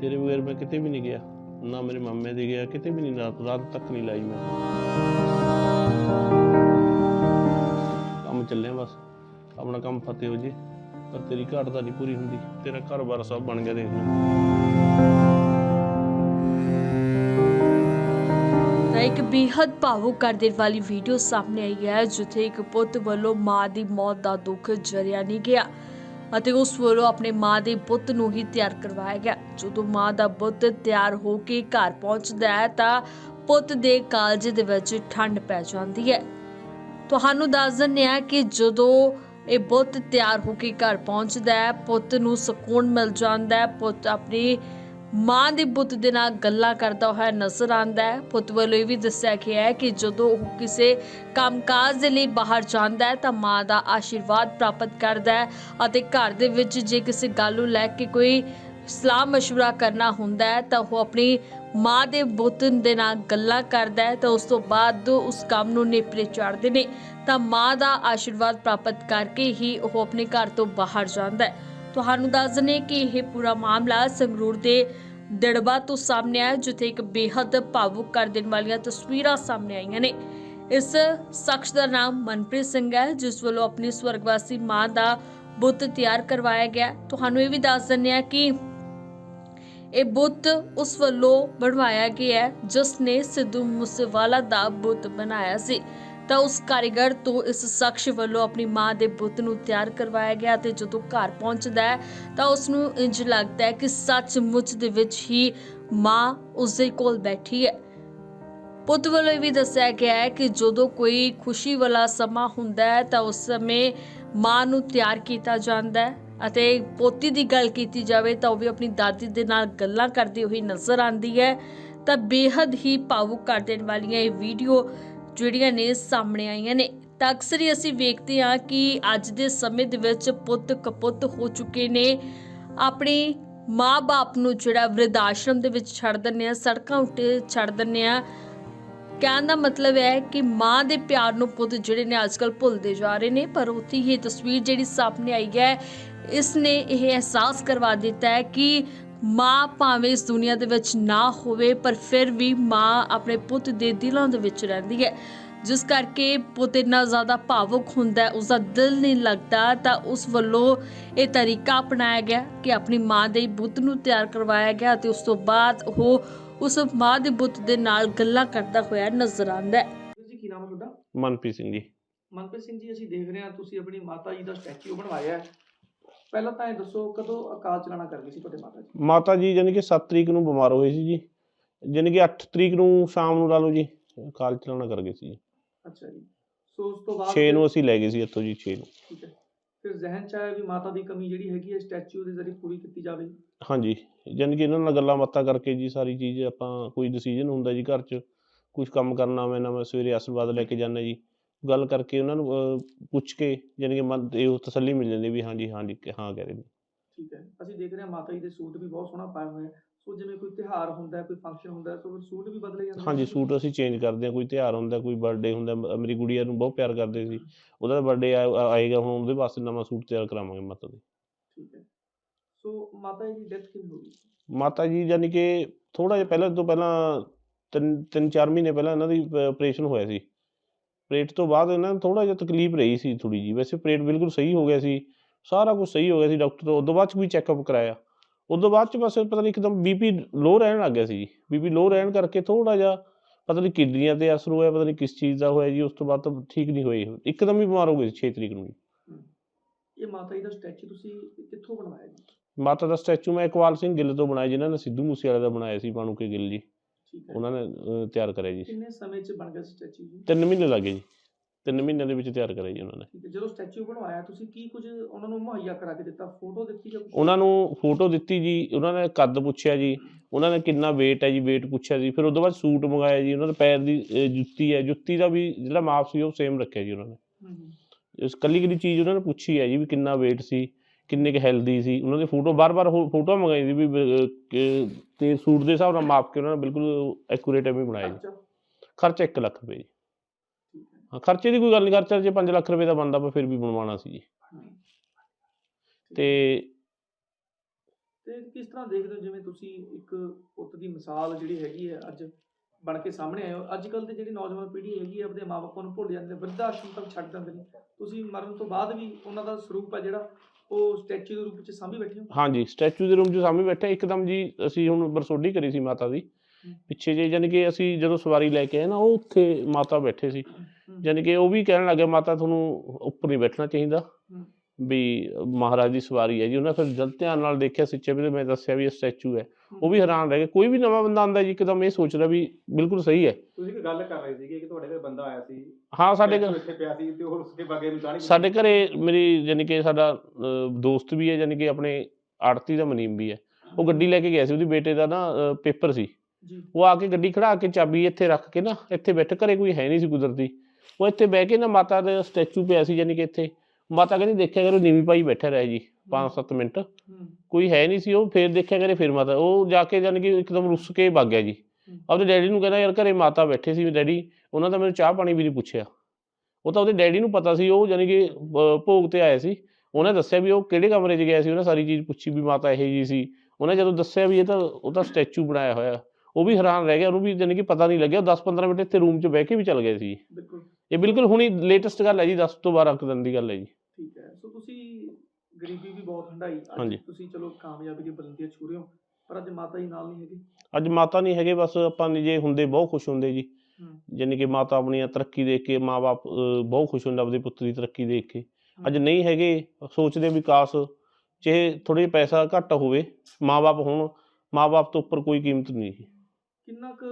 ਤੇਰੇ ਬਗੈਰ ਮੈਂ ਕਿਤੇ ਵੀ ਨਹੀਂ ਗਿਆ, ਨਾ ਮੇਰੇ ਮਾਮੇ ਦੇ ਗਿਆ, ਕਿਤੇ ਵੀ ਨਹੀਂ ਰਾਤ ਰਾਤ ਤੱਕ ਨਹੀਂ ਲਾਈ ਮੈਂ। ਕੰਮ ਚੱਲਿਆ ਬਸ, ਆਪਣਾ ਕੰਮ ਫਤਿਹ ਹੋ ਜੇ, ਪਰ ਤੇਰੀ ਘਾਟ ਤਾਂ ਨਹੀਂ ਪੂਰੀ ਹੁੰਦੀ, ਤੇਰਾ ਘਰ-ਬਾਰ ਸਭ ਬਣ ਗਿਆ ਦੇਖ ਲੈ। ਤਾਂ ਇੱਕ ਬੇहद ਭਾਵੁਕ ਕਰ ਦੇਣ ਵਾਲੀ ਵੀਡੀਓ ਸਾਹਮਣੇ ਆਈ ਹੈ, ਜਿੱਥੇ ਇੱਕ ਪੁੱਤ ਵੱਲੋਂ ਮਾਂ ਦੀ ਮੌਤ ਦਾ ਦੁੱਖ ਜਰਿਆ ਨਹੀਂ ਗਿਆ। ਅਤੇ ਉਸ ਵੱਲੋਂ ਆਪਣੇ ਮਾਂ ਦੇ ਪੁੱਤ ਨੂੰ ਹੀ ਤਿਆਰ ਕਰਵਾਇਆ ਗਿਆ। ਜਦੋਂ ਮਾਂ ਦਾ ਪੁੱਤ ਤਿਆਰ ਹੋ ਕੇ ਘਰ ਪਹੁੰਚਦਾ ਹੈ ਤਾਂ ਪੁੱਤ ਦੇ ਕਾਲਜ ਦੇ ਵਿੱਚ ਠੰਡ ਪੈ ਜਾਂਦੀ ਹੈ। ਤੁਹਾਨੂੰ ਦੱਸ ਦਿੰਦੇ ਹਾਂ ਕਿ ਜਦੋਂ ਇਹ ਬੁੱਤ ਤਿਆਰ ਹੋ ਕੇ ਘਰ ਪਹੁੰਚਦਾ ਹੈ, ਪੁੱਤ ਨੂੰ ਸਕੂਨ ਮਿਲ ਜਾਂਦਾ ਹੈ, ਪੁੱਤ ਆਪਣੀ ਮਾਂ ਦੇ ਪੁੱਤ ਦੇ ਨਾਲ ਗੱਲਾਂ ਕਰਦਾ ਹੋਇਆ ਨਜ਼ਰ ਆਉਂਦਾ ਹੈ ਪੁੱਤ ਵੱਲੋਂ ਇਹ ਵੀ ਦੱਸਿਆ ਗਿਆ ਹੈ ਕਿ ਜਦੋਂ ਉਹ ਕਿਸੇ ਕੰਮਕਾਜ ਦੇ ਲਈ ਬਾਹਰ ਜਾਂਦਾ ਹੈ ਤਾਂ ਮਾਂ ਦਾ ਆਸ਼ੀਰਵਾਦ ਪ੍ਰਾਪਤ ਕਰਦਾ ਹੈ ਅਤੇ ਘਰ ਦੇ ਵਿੱਚ ਜੇ ਕਿਸੇ ਗੱਲ ਨੂੰ ਲੈ ਕੇ ਕੋਈ ਸਲਾਹ مشورہ ਕਰਨਾ ਹੁੰਦਾ ਹੈ ਤਾਂ ਉਹ ਆਪਣੀ ਮਾਂ ਦੇ ਪੁੱਤ ਦੇ ਨਾਲ ਗੱਲਾਂ ਕਰਦਾ ਹੈ ਤਾਂ ਉਸ ਤੋਂ ਬਾਅਦ ਉਸ ਕੰਮ ਨੂੰ ਨੇਪਰੇ ਚਾੜਦੇ ਨੇ ਤਾਂ ਮਾਂ ਦਾ ਆਸ਼ੀਰਵਾਦ ਪ੍ਰਾਪਤ ਕਰਕੇ ਹੀ ਉਹ ਆਪਣੇ ਘਰ ਤੋਂ ਬਾਹਰ ਜਾਂਦਾ ਹੈ ਤੁਹਾਨੂੰ ਦੱਸ ਦਨੇ ਕਿ ਇਹ ਪੂਰਾ ਮਾਮਲਾ ਸੰਗਰੂਰ ਦੇ ਦੜਬਾ ਤੋਂ ਸਾਹਮਣੇ ਆਇਆ, ਜਿੱਥੇ ਇੱਕ ਬੇहद ਭਾਵੁਕ ਕਰ ਦੇਣ ਵਾਲੀਆਂ ਤਸਵੀਰਾਂ ਸਾਹਮਣੇ ਆਈਆਂ ਨੇ। ਇਸ ਸ਼ਖਸ ਦਾ ਨਾਮ ਮਨਪ੍ਰੀਤ ਸਿੰਘ ਹੈ, ਜਿਸ ਵੱਲੋਂ ਆਪਣੀ ਸਵਰਗਵਾਸੀ ਮਾਂ ਦਾ ਬੁੱਤ ਤਿਆਰ ਕਰਵਾਇਆ ਗਿਆ ਤੁਹਾਨੂੰ ਇਹ ਵੀ ਦੱਸ ਦਿੰਦੇ ਆ ਕਿ ਇਹ ਬੁੱਤ ਉਸ ਵੱਲੋਂ ਬਣਵਾਇਆ ਗਿਆ ਹੈ, ਜਿਸ ਨੇ ਸਿੱਧੂ ਮੂਸੇਵਾਲਾ ਦਾ ਬੁੱਤ ਬਣਾਇਆ ਸੀ। ਤਾਂ ਉਸ ਕਾਰੀਗਰ ਤੋਂ ਇਸ ਸ਼ਖਸ ਵੱਲੋਂ ਆਪਣੀ ਮਾਂ ਦੇ ਬੁੱਤ ਨੂੰ ਤਿਆਰ ਕਰਵਾਇਆ ਗਿਆ ਤੇ ਜਦੋਂ ਘਰ ਪਹੁੰਚਦਾ ਹੈ, ਤਾਂ ਉਸ ਨੂੰ ਇੰਜ ਲੱਗਦਾ ਹੈ ਕਿ ਸੱਚਮੁੱਚ ਦੇ ਵਿੱਚ ਹੀ ਮਾਂ ਉਸ ਦੇ ਕੋਲ ਬੈਠੀ ਹੈ। ਪੁੱਤ ਵੱਲੋਂ ਇਹ ਵੀ ਦੱਸਿਆ ਗਿਆ ਹੈ ਕਿ ਜਦੋਂ ਕੋਈ ਖੁਸ਼ੀ ਵਾਲਾ ਸਮਾਂ ਹੁੰਦਾ ਹੈ, ਤਾਂ ਉਸ ਸਮੇਂ ਮਾਂ ਨੂੰ ਤਿਆਰ ਕੀਤਾ ਜਾਂਦਾ ਹੈ ਅਤੇ ਪੋਤੀ ਦੀ ਗੱਲ ਕੀਤੀ ਜਾਵੇ, ਤਾਂ ਉਹ ਵੀ ਆਪਣੀ ਦਾਦੀ ਦੇ ਨਾਲ ਗੱਲਾਂ ਕਰਦੀ ਹੋਈ ਨਜ਼ਰ ਆਉਂਦੀ ਹੈ। ਤਾਂ ਬੇहद ਹੀ ਭਾਵੁਕ ਕਰ ਦੇਣ ਵਾਲੀਆਂ ਇਹ ਵੀਡੀਓ ਜਿਹੜੀਆਂ ਨੇ ਸਾਹਮਣੇ ਆਈਆਂ ਨੇ। ਤਾਂ ਅਕਸਰ ਹੀ ਅਸੀਂ ਵੇਖਦੇ ਹਾਂ ਕਿ ਅੱਜ ਦੇ ਸਮੇਂ ਦੇ ਵਿੱਚ ਪੁੱਤ ਕਪੁੱਤ ਹੋ ਚੁੱਕੇ ਨੇ। ਆਪਣੀ ਮਾਂ-ਬਾਪ ਨੂੰ ਜਿਹੜਾ ਵ੍ਰਿਧ ਆਸ਼ਰਮ ਦੇ ਵਿੱਚ ਛੱਡ ਦਿੰਦੇ ਆ ਸੜਕਾਂ ਉੱਤੇ ਛੱਡ ਦਿੰਦੇ ਆ ਕਹਿਣ ਦਾ ਮਤਲਬ ਹੈ ਕਿ ਮਾਂ ਦੇ ਪਿਆਰ ਨੂੰ ਪੁੱਤ ਜਿਹੜੇ ਨੇ ਅੱਜਕੱਲ ਭੁੱਲਦੇ ਜਾ ਰਹੇ ਨੇ, ਪਰ ਉੱਥੇ ਹੀ ਤਸਵੀਰ ਜਿਹੜੀ ਸਾਹਮਣੇ ਆਈ ਹੈ, ਇਸ ਨੇ ਇਹ ਅਹਿਸਾਸ ਕਰਵਾ ਦਿੱਤਾ ਹੈ ਕਿ ਮਾਂ ਭਾਵੇਂ ਇਸ ਦੁਨੀਆ ਦੇ ਵਿੱਚ ਨਾ ਹੋਵੇ ਪਰ ਫਿਰ ਵੀ ਮਾਂ ਆਪਣੇ ਪੁੱਤ ਦੇ ਦਿਲਾਂ ਦੇ ਵਿੱਚ ਰਹਿੰਦੀ ਹੈ। ਜਿਸ ਕਰਕੇ ਪੁੱਤ ਇੰਨਾ ਜ਼ਿਆਦਾ ਭਾਵੁਕ ਹੁੰਦਾ ਹੈ ਉਸਦਾ ਦਿਲ ਨਹੀਂ ਲੱਗਦਾ ਤਾਂ ਉਸ ਵੱਲੋਂ ਇਹ ਤਰੀਕਾ ਅਪਣਾਇਆ ਗਿਆ ਕਿ ਆਪਣੀ ਮਾਂ ਦੇ ਬੁੱਤ ਨੂੰ ਤਿਆਰ ਕਰਵਾਇਆ ਗਿਆ ਤੇ ਉਸ ਤੋਂ ਬਾਅਦ ਉਹ ਉਸ ਮਾਂ ਦੇ ਬੁੱਤ ਦੇ ਨਾਲ ਗੱਲਾਂ ਕਰਦਾ ਹੋਇਆ ਨਜ਼ਰ ਆਉਂਦਾ ਹੈ। ਵੀਰ ਜੀ ਕੀ ਨਾਮ ਹੈ ਤੁਹਾਡਾ? ਮਨਪ੍ਰੀਤ ਸਿੰਘ ਜੀ। ਮਨਪ੍ਰੀਤ ਸਿੰਘ ਜੀ ਅਸੀਂ ਦੇਖ ਰਹੇ ਹਾਂ ਤੁਸੀਂ ਆਪਣੀ ਮਾਤਾ ਜੀ ਦਾ ਸਟੈਚੂ ਬਣਵਾਇਆ ਹੈ। ਪਹਿਲਾਂ ਤਾਂ ਇਹ ਦੱਸੋ ਕਦੋਂ ਅਕਾਲ ਚਲਾਣਾ ਕਰ ਗਈ ਸੀ ਤੁਹਾਡੇ ਮਾਤਾ ਜੀ? ਮਾਤਾ ਜੀ ਜਾਣੀ ਕਿ 7 ਤਰੀਕ ਨੂੰ ਬਿਮਾਰ ਹੋਏ ਸੀ ਜੀ। ਜਾਣੀ ਕਿ 8 ਤਰੀਕ ਨੂੰ ਸ਼ਾਮ ਨੂੰ ਲਾ ਲਓ ਜੀ ਕਾਲ ਚਲਾਣਾ ਕਰ ਗਏ ਸੀ ਅੱਛਾ ਜੀ। ਸੋ ਉਸ ਤੋਂ ਬਾਅਦ 6 ਨੂੰ ਅਸੀਂ ਲੈ ਗਏ ਸੀ ਇੱਥੋਂ ਜੀ 6 ਨੂੰ। ਠੀਕ ਹੈ। ਫਿਰ ਜ਼ਿਹਨ ਚ ਆਇਆ ਵੀ ਮਾਤਾ ਦੀ ਕਮੀ ਜਿਹੜੀ ਹੈਗੀ ਹੈ ਸਟੈਚੂ ਦੇ ਜ਼ਰੀਏ ਪੂਰੀ ਕੀਤੀ ਜਾਵੇ। ਹਾਂਜੀ। ਜਾਣੀ ਕਿ ਇਹਨਾਂ ਨਾਲ ਗੱਲਾਂ ਬਾਤਾਂ ਕਰਕੇ ਜੀ ਸਾਰੀ ਚੀਜ਼ ਆਪਾਂ ਕੋਈ ਡਿਸੀਜਨ ਹੁੰਦਾ ਜੀ ਘਰ 'ਚ ਕੁਝ ਕੰਮ ਕਰਨਾ ਮੈਂ ਨਾ ਮੈਂ ਸਵੇਰੇ ਆਸ਼ੀਰਵਾਦ ਲੈ ਕੇ ਜਾਂਦਾ ਜੀ। ਗੱਲ ਕਰਕੇ ਉਹਨਾਂ ਨੂੰ ਪੁੱਛ ਕੇ ਜਾਣੀ ਕਿ ਮਨ ਇਹ ਉਹ ਤਸੱਲੀ ਮਿਲ ਜਾਂਦੀ ਵੀ ਹਾਂਜੀ ਹਾਂਜੀ ਹਾਂ ਕਹਿ ਰਹੇ ਨੇ। ਠੀਕ ਹੈ। ਅਸੀਂ ਦੇਖ ਰਹੇ ਹਾਂ ਮਾਤਾ ਜੀ ਦੇ ਸੂਟ ਵੀ ਬਹੁਤ ਸੋਹਣਾ ਪਾਇਆ ਹੋਇਆ ਹੈ ਸੋ ਜਿਵੇਂ ਕੋਈ ਤਿਉਹਾਰ ਹੁੰਦਾ ਕੋਈ ਫੰਕਸ਼ਨ ਹੁੰਦਾ ਸੋ ਫਿਰ ਸੂਟ ਵੀ ਬਦਲੇ ਜਾਂਦੇ ਹਾਂਜੀ? ਸੂਟ ਅਸੀਂ ਚੇਂਜ ਕਰਦੇ ਹਾਂ ਕੋਈ ਤਿਉਹਾਰ ਹੁੰਦਾ ਕੋਈ ਬਰਥਡੇ ਹੁੰਦਾ ਮੇਰੀ ਗੁੜੀਆ ਨੂੰ ਬਹੁਤ ਪਿਆਰ ਕਰਦੇ ਸੀ। ਉਹਦਾ ਬਰਥਡੇ ਆਏਗਾ ਹੁਣ ਉਹਦੇ ਵਾਸਤੇ ਨਵਾਂ ਸੂਟ ਤਿਆਰ ਕਰਾਵਾਂਗੇ ਮਾਤਾ ਦੇ ਠੀਕ ਹੈ। ਸੋ ਮਾਤਾ ਜੀ ਦੀ ਡੈਥ ਕਿਵੇਂ ਹੋ ਗਈ? ਮਾਤਾ ਜੀ ਯਾਨੀ ਕਿ ਥੋੜਾ ਜਿਹਾ ਪਹਿਲਾਂ ਤੋਂ ਪਹਿਲਾਂ ਤਿੰਨ ਤਿੰਨ ਚਾਰ ਮਹੀਨੇ ਪਹਿਲਾਂ ਇਹਨਾਂ ਦੀ ਆਪਰੇਸ਼ਨ ਹੋਇਆ ਸੀ। ਆਪਰੇਟ ਤੋਂ ਬਾਅਦ ਇਹਨਾਂ ਨੂੰ ਥੋੜਾ ਜਿਹਾ ਤਕਲੀਫ ਰਹੀ ਸੀ ਥੋੜੀ ਜੀ ਵੈਸੇ ਆਪਰੇਟ ਬਿਲਕੁਲ ਸਹੀ ਹੋ ਗਿਆ ਸੀ। ਸਾਰਾ ਕੁਝ ਸਹੀ ਹੋ ਗਿਆ ਸੀ ਡਾਕਟਰ ਤੋਂ। ਉਦੋਂ ਬਾਅਦ ਚ ਵੀ ਚੈੱਕਅਪ ਕਰਾਇਆ। ਉਦੋਂ ਬਾਅਦ ਚ ਬਸ ਪਤਾ ਨਹੀਂ ਇੱਕਦਮ ਬੀਪੀ ਲੋ ਰਹਿਣ ਲੱਗ ਗਿਆ ਸੀ। ਜੀ ਬੀਪੀ ਲੋ ਰਹਿਣ ਕਰਕੇ ਥੋੜਾ ਜਿਹਾ ਪਤਾ ਨਹੀਂ ਕਿਡਨੀਆਂ ਤੇ ਅਸਰ ਹੋਇਆ ਪਤਾ ਨਹੀਂ ਕਿਸ ਚੀਜ਼ ਦਾ ਹੋਇਆ ਜੀ। ਉਸ ਤੋਂ ਬਾਅਦ ਤਾਂ ਠੀਕ ਨਹੀਂ ਹੋਏ। ਇੱਕਦਮ ਹੀ ਬਿਮਾਰ ਹੋ ਗਏ ਸੀ 6 ਤਰੀਕ ਨੂੰ। ਇਹ ਮਾਤਾ ਜੀ ਦਾ ਸਟੈਚੂ ਤੁਸੀਂ ਕਿੱਥੋਂ ਬਣਵਾਇਆ ਜੀ? ਮਾਤਾ ਦਾ ਸਟੈਚੂ ਮੈਂ ਇਕਵਾਲ ਸਿੰਘ ਗਿੱਲ ਤੋਂ ਬਣਾਇਆ ਜਿਨ੍ਹਾਂ ਨੇ ਸਿੱਧੂ ਮੂਸੇਵਾਲੇ ਦਾ ਬਣਾਇਆ ਸੀ ਬਾਣੂਕੇ ਗਿੱਲ ਜੀ। ਠੀਕ ਹੈ। ਉਹਨਾਂ ਨੇ ਅਹ, ਤਿਆਰ ਕਰਿਆ ਜੀ। ਕਿੰਨੇ ਸਮੇਂ 'ਚ ਬਣ ਗਿਆ ਸਟੈਚੂ ਜੀ? ਤਿੰਨ ਮਹੀਨੇ ਲੱਗੇ ਜੀ। ਤਿੰਨ ਮਹੀਨਿਆਂ ਦੇ ਵਿੱਚ ਤਿਆਰ ਕਰਿਆ ਜੀ ਉਹਨਾਂ ਨੇ। ਠੀਕ ਹੈ ਜਦੋਂ ਸਟੈਚੂ ਬਣਵਾਇਆ ਤੁਸੀਂ ਕੀ ਕੁਝ ਉਹਨਾਂ ਨੂੰ ਮੁਹੱਈਆ ਕਰਾ ਕੇ ਦਿੱਤਾ? ਫੋਟੋ ਦਿੱਤੀ ਜਾਂ ਕੁਝ ਉਹਨਾਂ ਨੂੰ ਫੋਟੋ ਦਿੱਤੀ ਜੀ ਉਹਨਾਂ ਨੇ ਕੱਦ ਪੁੱਛਿਆ ਜੀ ਉਹਨਾਂ ਨੇ ਕਿੰਨਾ weight ਹੈ ਜੀ weight ਪੁੱਛਿਆ ਜੀ ਫਿਰ ਉਸ ਤੋਂ ਬਾਅਦ ਸੂਟ ਮੰਗਾਇਆ ਜੀ ਉਹਨਾਂ ਦੇ ਪੈਰ ਦੀ ਅਹ, ਜੁੱਤੀ ਹੈ ਜੁੱਤੀ ਦਾ ਵੀ ਜਿਹੜਾ ਮਾਪ ਸੀ ਉਹ ਸੇਮ ਰੱਖਿਆ ਜੀ ਉਹਨਾਂ ਨੇ। ਹਮ, ਹਮ, ਇਸ ਕੱਲੀ ਕੱਲੀ ਚੀਜ਼ ਉਹਨਾਂ ਨੇ ਪੁੱਛੀ ਹੈ ਜੀ ਵੀ ਕਿੰਨਾ weight ਸੀ। ਕਿੰਨੇ ਕੁ ਹੈਲਦੀ ਸੀ ਉਹਨਾਂ ਦੀ ਫੋਟੋ ਬਾਰ-ਬਾਰ ਫੋਟੋ ਮੰਗਾਈ ਸੀ ਵੀ ਤੇ ਸੂਟ ਦੇ ਹਿਸਾਬ ਨਾਲ ਮਾਪ ਕੇ ਉਹਨਾਂ ਨੇ ਬਿਲਕੁਲ ਐਕੂਰੇਟ ਐਵੇਂ ਬਣਾਇਆ ਜੀ ਖਰਚਾ? ਖਰਚਾ 1 ਲੱਖ ਰੁਪਏ ਜੀ। ਹੈ। ਖਰਚੇ ਦੀ ਕੋਈ ਗੱਲ ਨਹੀਂ ਖਰਚਾ ਜੇ 5 ਲੱਖ ਰੁਪਏ ਦਾ ਬਣਦਾ ਪਰ ਫਿਰ ਵੀ ਬਣਵਾਉਣਾ ਸੀ ਜੀ। ਤੇ ਕਿਸ ਤਰ੍ਹਾਂ ਦੇਖਦੇ ਹੋ ਜਿਵੇਂ ਤੁਸੀਂ ਇੱਕ ਪੁੱਤ ਦੀ ਮਿਸਾਲ ਜਿਹੜੀ ਹੈਗੀ ਹੈ ਅੱਜ ਬਣ ਕੇ ਸਾਹਮਣੇ ਆਏ ਹੋ ਅੱਜ ਕੱਲ ਦੀ ਜਿਹੜੀ ਨੌਜਵਾਨ ਪੀੜ੍ਹੀ ਹੈਗੀ ਹੈ ਆਪਣੇ ਮਾਪਿਆਂ ਨੂੰ ਭੁੱਲ ਜਾਂਦੇ ਵਰਧ ਆਸ਼ਰਮ ਤੱਕ ਛੱਡ ਦਿੰਦੇ ਨੇ। ਤੁਸੀਂ ਮਰਨ ਤੋਂ ਬਾਅਦ ਵੀ ਉਹਨਾਂ ਦਾ ਸਰੂਪ ਹੈ ਜਿਹੜਾ ਉਹ ਸਟੈਚੂ ਦੇ ਰੂਪ ਵਿੱਚ ਸਾਂਭੀ ਬੈਠੇ ਹੋ ਹਾਂਜੀ ਸਟੈਚੂ ਦੇ ਰੂਮ 'ਚ ਸਾਹਮਣੇ ਬੈਠੇ ਇੱਕਦਮ ਜੀ ਅਸੀਂ ਹੁਣ ਬਰਸੋਡੀ ਕਰੀ ਸੀ ਮਾਤਾ ਦੀ। ਪਿੱਛੇ ਜੇ ਯਾਨੀ ਕਿ ਅਸੀਂ ਜਦੋਂ ਸਵਾਰੀ ਲੈ ਕੇ ਆਏ ਨਾ ਉਹ ਉੱਥੇ ਮਾਤਾ ਬੈਠੇ ਸੀ। ਯਾਨੀ ਕਿ ਉਹ ਵੀ ਕਹਿਣ ਲੱਗੇ ਮਾਤਾ ਤੁਹਾਨੂੰ ਉੱਪਰ ਨਹੀਂ ਬੈਠਣਾ ਚਾਹੀਦਾ। ਵੀ ਮਹਾਰਾਜ ਦੀ ਸਵਾਰੀ ਹੈ ਜੀ। ਉਹਨਾਂ ਫਿਰ ਜਦ ਧਿਆਨ ਨਾਲ ਦੇਖਿਆ ਸੱਚੇ ਵੀ ਮੈਂ ਦੱਸਿਆ ਵੀ ਇਹ ਸਟੈਚੂ ਹੈ। ਉਹ ਵੀ ਹੈਰਾਨ ਰਹਿ ਗਏ। ਕੋਈ ਵੀ ਨਵਾਂ ਬੰਦਾ ਆਉਂਦਾ ਜੀ ਇੱਕਦਮ ਇਹ ਸੋਚਦਾ ਵੀ ਬਿਲਕੁਲ ਸਹੀ ਹੈ। ਤੁਸੀਂ ਇੱਕ ਗੱਲ ਕਰ ਰਹੇ ਸੀਗੇ ਕਿ ਤੁਹਾਡੇ ਘਰ ਬੰਦਾ ਆਇਆ ਸੀ। ਹਾਂ ਸਾਡੇ ਘਰ ਇੱਥੇ ਪਿਆ ਸੀ ਤੇ ਉਹ ਉਸਕੇ ਬਾਗੇ ਨੂੰ ਸਾਡੇ ਘਰੇ ਮੇਰੀ ਯਾਨੀ ਕਿ ਸਾਡਾ ਦੋਸਤ ਵੀ ਹੈ ਯਾਨੀ ਕਿ ਆਪਣੇ ਆੜਤੀ ਦਾ ਮਨੀਮ ਵੀ ਹੈ। ਉਹ ਗੱਡੀ ਲੈ ਕੇ ਗਿਆ ਸੀ ਉਹਦੇ ਬੇਟੇ ਦਾ ਨਾ ਪੇਪਰ ਸੀ। ਉਹ ਆ ਕੇ ਗੱਡੀ ਖੜਾ ਕੇ ਚਾਬੀ ਇੱਥੇ ਰੱਖ ਕੇ ਨਾ ਇੱਥੇ ਬੈਠ ਘਰੇ ਕੋਈ ਹੈ ਨਹੀਂ ਸੀ ਕੁਦਰਤੀ। ਉਹ ਇੱਥੇ ਬਹਿ ਕੇ ਨਾ ਮਾਤਾ ਦਾ ਸਟੈਚੂ ਪਿਆ ਸੀ ਯਾਨੀ ਕਿ ਇੱਥੇ। ਮਾਤਾ ਕਹਿੰਦੀ ਦੇਖਿਆ ਕਰੋ ਨੀਵੀਂ ਪਾਈ ਬੈਠਾ ਰਿਹਾ ਜੀ 5-7 ਮਿੰਟ। ਕੋਈ ਹੈ ਨਹੀਂ ਸੀ ਉਹ ਫੇਰ ਦੇਖਿਆ ਕਰੇ ਫਿਰ ਮਾਤਾ। ਉਹ ਜਾ ਕੇ ਯਾਨੀ ਕਿ ਇੱਕਦਮ ਰੁੱਸ ਕੇ ਭੱਗ ਗਿਆ ਜੀ। ਆਪਦੇ ਡੈਡੀ ਨੂੰ ਕਹਿੰਦਾ ਯਾਰ ਘਰੇ ਮਾਤਾ ਬੈਠੇ ਸੀ ਡੈਡੀ ਉਹਨਾਂ ਦਾ ਮੈਨੂੰ ਚਾਹ ਪਾਣੀ ਵੀ ਨਹੀਂ ਪੁੱਛਿਆ। ਉਹ ਤਾਂ ਉਹਦੇ ਡੈਡੀ ਨੂੰ ਪਤਾ ਸੀ ਉਹ ਯਾਨੀ ਕਿ ਭੋਗ ਤੇ ਆਏ ਸੀ। ਉਹਨੇ ਦੱਸਿਆ ਵੀ ਉਹ ਕਿਹੜੇ ਕਮਰੇ 'ਚ ਗਿਆ ਸੀ ਉਹਨੇ ਸਾਰੀ ਚੀਜ਼ ਪੁੱਛੀ ਵੀ ਮਾਤਾ ਇਹ ਜੀ ਸੀ। ਉਹਨੇ ਜਦੋਂ ਦੱਸਿਆ ਵੀ ਇਹ ਤਾਂ ਉਹ ਤਾਂ ਸਟੈਚੂ ਬਣਾਇਆ ਹੋਇਆ। ਉਹ ਵੀ ਹੈਰਾਨ ਰਹਿ ਗਿਆ ਉਹਨੂੰ ਵੀ ਯਾਨੀ ਕਿ ਪਤਾ ਨਹੀਂ ਲੱਗਿਆ। 10-15 ਮਿੰਟ ਇੱਥੇ ਰੂਮ 'ਚ ਬਹਿ ਕੇ ਵੀ ਚੱਲ ਗਏ ਸੀ। ਬਿਲਕੁਲ। ਇਹ ਬਿਲਕੁਲ ਹੁਣੀ ਲੇਟੈਸਟ ਗੱਲ ਹੈ ਜੀ 10 ਤੋਂ 12 ਕੁ ਦਿਨ ਦੀ ਗੱਲ ਹੈ ਜੀ। ਠੀਕ ਹੈ। ਸੋ ਤੁਸੀਂ ਗਰੀਬੀ ਵੀ ਬਹੁਤ ਹੰਡਾਈ ਅੱਜ ਹਾਂਜੀ। ਤੁਸੀਂ ਚਲੋ ਕਾਮਯਾਬੀ ਦੀ ਬੁਲੰਦੀਆਂ ਛੂ ਰਹੇ ਹੋ ਪਰ ਅੱਜ ਮਾਤਾ ਜੀ ਨਾਲ ਨਹੀਂ ਹੈਗੇ। ਅੱਜ ਮਾਤਾ ਨਹੀਂ ਹੈਗੇ ਬਸ ਆਪਾਂ ਜੇ ਹੁੰਦੇ ਬਹੁਤ ਖੁਸ਼ ਹੁੰਦੇ ਜੀ। ਹੂੰ। ਯਾਨੀ ਕਿ ਮਾਤਾ ਆਪਣੀਆਂ ਤਰੱਕੀ ਦੇਖ ਕੇ ਮਾਪੇ ਬਹੁਤ ਖੁਸ਼ ਹੁੰਦੇ ਆਪਦੇ ਪੁੱਤ ਦੀ ਤਰੱਕੀ ਦੇਖ ਕੇ। ਅੱਜ ਨਹੀਂ ਹੈਗੇ ਸੋਚਦੇ ਵੀ ਕਾਸ਼ ਚਾਹੇ ਥੋੜੇ ਪੈਸਾ ਘੱਟ ਹੋਵੇ ਮਾਪੇ ਹੋਣ ਮਾਪੇ ਤੋਂ ਉੱਪਰ ਕੋਈ ਕੀਮਤ ਨਹੀਂ ਜੀ। ਕਿੰਨਾ ਕੁ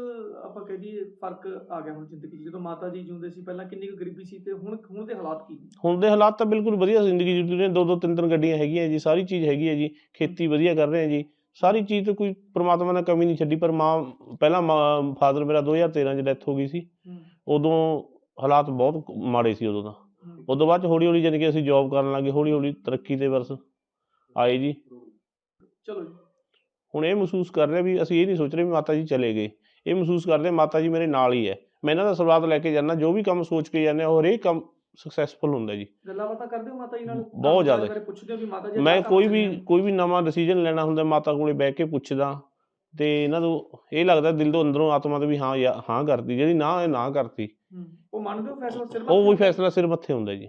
ਆਪਾਂ ਕਹਿ ਦਈਏ ਫ਼ਰਕ ਆ ਗਿਆ ਹੁਣ ਜ਼ਿੰਦਗੀ 'ਚ? ਜਦੋਂ ਮਾਤਾ ਜੀ ਜਿਉਂਦੇ ਸੀ ਪਹਿਲਾਂ ਕਿੰਨੀ ਕੁ ਗਰੀਬੀ ਸੀ ਤੇ ਹੁਣ ਹੁਣ ਦੇ ਹਾਲਾਤ ਕੀ ਨੇ? ਹੁਣ ਦੇ ਹਾਲਾਤ ਤਾਂ ਬਿਲਕੁਲ ਵਧੀਆ ਜ਼ਿੰਦਗੀ ਜੀ ਨੇ। ਦੋ ਦੋ ਤਿੰਨ ਤਿੰਨ ਗੱਡੀਆਂ ਹੈਗੀਆਂ ਜੀ ਸਾਰੀ ਚੀਜ਼ ਹੈਗੀ ਹੈ ਜੀ। ਖੇਤੀ ਵਧੀਆ ਕਰ ਰਹੇ ਹਾਂ ਜੀ। ਸਾਰੀ ਚੀਜ਼ ਤੇ ਕੋਈ ਪ੍ਰਮਾਤਮਾ ਨੇ ਕਮੀ ਨਹੀਂ ਛੱਡੀ ਪਰ ਮਾਂ ਪਹਿਲਾਂ ਫਾਦਰ ਮੇਰਾ 2013 ਚ ਡੈਥ ਹੋ ਗਈ ਸੀ। ਉਦੋਂ ਹਾਲਾਤ ਬਹੁਤ ਮਾੜੇ ਸੀ ਉਦੋਂ ਤਾਂ। ਹੂੰ। ਉਦੋਂ ਬਾਅਦ ਚ ਹੌਲੀ ਹੌਲੀ ਜਾਣੀ ਕਿ ਅਸੀਂ ਜੌਬ ਕਰਨ ਲੱਗੇ ਹੌਲੀ ਹੌਲੀ ਤਰੱਕੀ ਤੇ ਬਸ ਆਏ ਜੀ। ਚਲੋ ਜੀ। ਹੁਣ ਇਹ ਮਹਿਸੂਸ ਕਰ ਰਿਹਾ ਵੀ ਅਸੀਂ ਇਹ ਨਹੀਂ ਸੋਚ ਰਹੇ ਵੀ ਮਾਤਾ ਜੀ ਚਲੇ ਗਏ। ਇਹ ਮਹਿਸੂਸ ਕਰਦੇ ਮਾਤਾ ਜੀ ਮੇਰੇ ਨਾਲ ਹੀ ਹੈ। ਮੈਂ ਇਹਨਾਂ ਦਾ ਆਸ਼ੀਰਵਾਦ ਲੈ ਕੇ ਜਾਂਦਾ ਜੋ ਵੀ ਕੰਮ ਸੋਚ ਕੇ ਜਾਂਦੇ ਉਹ ਹਰੇਕ ਕੰਮ ਸਕਸੈਸਫੁਲ ਹੁੰਦਾ ਜੀ। ਗੱਲਾਂ ਬਾਤਾਂ ਕਰਦੇ ਹੋ ਮਾਤਾ ਜੀ ਨਾਲ? ਬਹੁਤ ਜ਼ਿਆਦਾ। ਪੁੱਛਦੇ ਹੋ ਵੀ ਮਾਤਾ ਜੀ ਮੈਂ ਕੋਈ ਵੀ। ਕੋਈ ਵੀ ਨਵਾਂ ਡਿਸੀਜਨ ਲੈਣਾ ਹੁੰਦਾ ਮਾਤਾ ਕੋਲੇ ਬਹਿ ਕੇ ਪੁੱਛਦਾ ਤੇ ਇਹਨਾਂ ਨੂੰ ਇਹ ਲੱਗਦਾ ਦਿਲ ਤੋਂ ਅੰਦਰੋਂ ਆਤਮਾ ਤੋਂ ਵੀ ਹਾਂ ਹਾਂ ਕਰਦੀ ਜਿਹੜੀ ਨਾ ਇਹ ਨਾ ਕਰਤੀ। ਉਹ ਮੰਨਦੇ ਹੋ ਫੈਸਲਾ ਸਿਰ ਉਹ ਵੀ ਮੱਥੇ? ਫੈਸਲਾ ਸਿਰ ਮੱਥੇ ਹੁੰਦਾ ਜੀ।